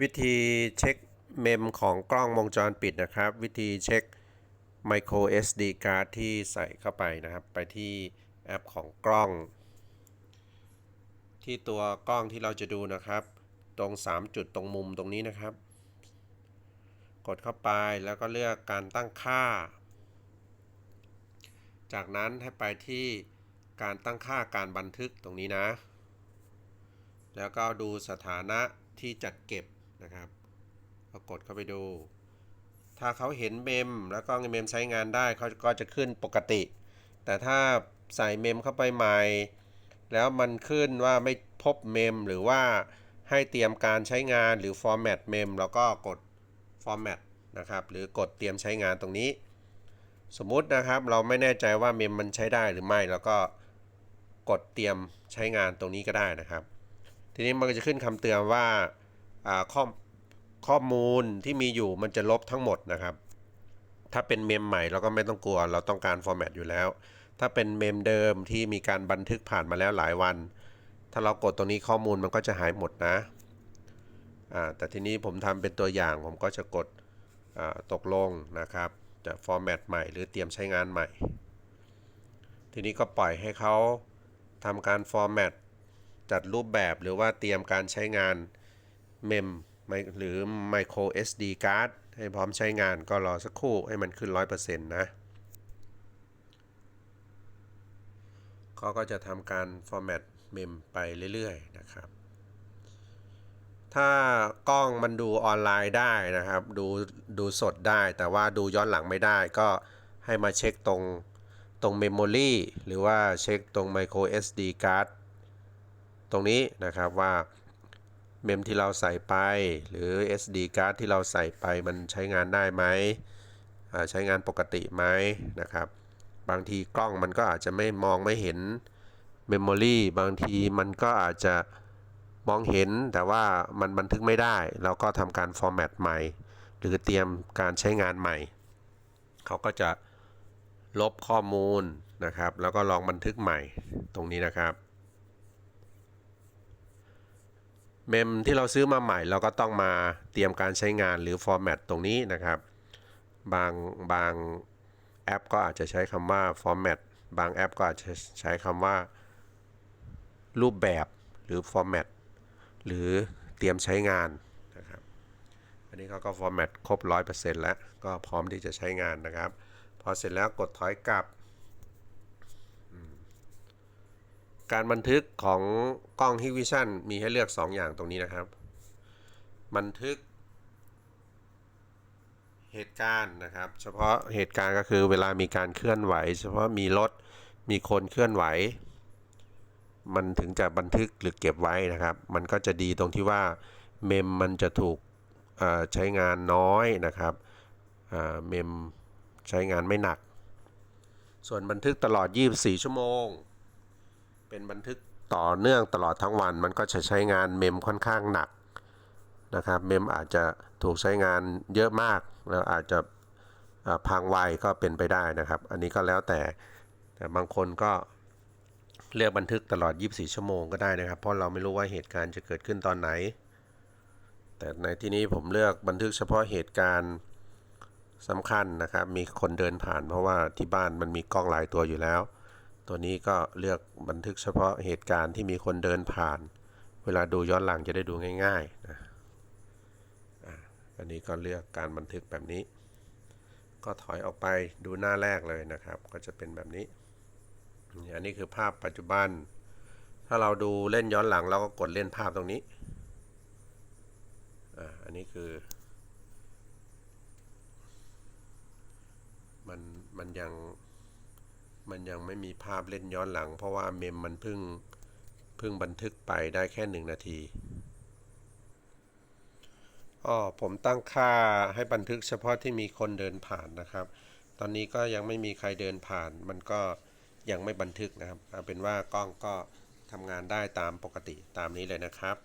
วิธีเช็คเมมของกล้องวงจรปิดนะครับ วิธีเช็ค micro SD card ที่ใส่เข้าไปนะครับ ไปที่แอปของกล้อง ที่ตัวกล้องที่เราจะดูนะครับ ตรง 3 จุดตรงมุมตรงนี้นะครับ กดเข้าไปแล้วก็เลือกการตั้งค่า จากนั้นให้ไปที่การตั้งค่าการบันทึกตรงนี้นะ แล้วก็ดูสถานะที่จัดเก็บ นะครับก็กดเข้าไปดู ถ้าเขาเห็นเมมแล้วก็เมมใช้งานได้เขาก็จะขึ้นปกติ แต่ถ้าใส่เมมเข้าไปใหม่ แล้วมันขึ้นว่าไม่พบเมมหรือว่าให้เตรียมการใช้งานหรือ format เมมแล้วก็กด format นะครับหรือกดเตรียมใช้งานตรงนี้ สมมุตินะครับเราไม่แน่ใจว่าเมมมันใช้ได้หรือไม่แล้วก็กดเตรียมใช้งานตรงนี้ก็ได้นะครับ ทีนี้มันก็จะขึ้นคำเตือนว่าข้อ ข้อมูลที่มีอยู่มันจะลบทั้งหมดนะครับ ถ้าเป็นเมมใหม่เราก็ไม่ต้องกลัว เราต้องการฟอร์แมตอยู่แล้ว ถ้าเป็นเมมเดิมที่มีการบันทึกผ่านมาแล้วหลายวัน ถ้าเรากดตรงนี้ข้อมูลมันก็จะหายหมดนะแต่ทีนี้ผมทำเป็นตัวอย่างผมก็จะกดตกลงนะครับ จะฟอร์แมตใหม่หรือเตรียมใช้งานใหม่ ทีนี้ก็ปล่อยให้เขาทำการฟอร์แมตจัดรูปแบบหรือว่าเตรียมการใช้งานเมม หรือ micro SD card ให้พร้อมใช้งานก็รอสักครู่ให้มันขึ้น 100%นะเขาก็จะทำการ format เมมไปเรื่อยๆนะครับ ถ้ากล้องมันดูออนไลน์ได้นะครับ ดูดูสดได้ แต่ว่าดูย้อนหลังไม่ได้ก็ให้มาเช็คตรงตรง Memory หรือว่าเช็คตรง Micro SD card ตรงนี้นะครับว่า เมมที่เราใส่ไป หรือ SD card ที่เราใส่ไปมันใช้งานได้ไหมใช้งานปกติไหมนะครับ บางทีกล้องมันก็อาจจะไม่มองไม่เห็นเมมโมรีบางทีมันก็อาจจะมองเห็นแต่ว่ามันบันทึกไม่ได้เราก็ทำการฟอร์แมตใหม่ หรือเตรียมการใช้งานใหม่ เขาก็จะลบข้อมูลนะครับ แล้วก็ลองบันทึกใหม่ตรงนี้นะครับ เมมที่เราซื้อมาใหม่เราก็ต้องมาเตรียมการใช้งานหรือฟอร์แมตตรงนี้นะครับ บางบางแอปก็อาจจะใช้คำว่าฟอร์แมตบางแอปก็อาจจะใช้คำว่า รูปแบบหรือฟอร์แมตหรือเตรียมใช้งานนะครับ อันนี้เขาก็ฟอร์แมตครบ 100%แล้ว ก็พร้อมที่จะใช้งานนะครับ พอเสร็จแล้วกดถอยกลับ การบันทึกของกล้องฮิวิชั่นมีให้เลือก 2 อย่างตรงนี้นะครับ บันทึก เหตุการณ์นะครับ เฉพาะเหตุการณ์ก็คือเวลามีการเคลื่อนไหว เฉพาะมีรถมีคนเคลื่อนไหว มันถึงจะบันทึกหรือเก็บไว้นะครับ มันก็จะดีตรงที่ว่าเมมมันจะถูกใช้งานน้อยนะครับเมมใช้งานไม่หนัก ส่วนบันทึกตลอด 24 ชั่วโมง เป็นบันทึกต่อเนื่องตลอดทั้งวันมันก็จะใช้งานเมมค่อนข้างหนักนะครับ เมมอาจจะถูกใช้งานเยอะมาก แล้วอาจจะพังไวก็เป็นไปได้นะครับ อันนี้ก็แล้วแต่แต่บางคนก็เลือกบันทึกตลอด 24 ชั่วโมงก็ได้นะครับ เพราะเราไม่รู้ว่าเหตุการณ์จะเกิดขึ้นตอนไหน แต่ในที่นี้ผมเลือกบันทึกเฉพาะเหตุการณ์สำคัญนะครับ มีคนเดินผ่านเพราะว่าที่บ้านมันมีกล้องหลายตัวอยู่แล้ว ตัวนี้ก็เลือกบันทึกเฉพาะเหตุการณ์ที่มีคนเดินผ่าน เวลาดูย้อนหลังจะได้ดูง่ายๆนะอันนี้ก็เลือกการบันทึกแบบนี้ ก็ถอยออกไปดูหน้าแรกเลยนะครับ ก็จะเป็นแบบนี้ อันนี้คือภาพปัจจุบัน ถ้าเราดูเล่นย้อนหลังเราก็กดเล่นภาพตรงนี้ อันนี้คือ มันมันยัง มันยังไม่มีภาพเล่นย้อนหลัง เพราะว่าเมมมันเพิ่งเพิ่งบันทึกไปได้แค่หนึ่งนาทีอ๋อผมตั้งค่าให้บันทึกเฉพาะที่มีคนเดินผ่านนะครับ ตอนนี้ก็ยังไม่มีใครเดินผ่าน มันก็ยังไม่บันทึกนะครับเอาเป็นว่ากล้องก็ทำงานได้ตามปกติตามนี้เลยนะครับ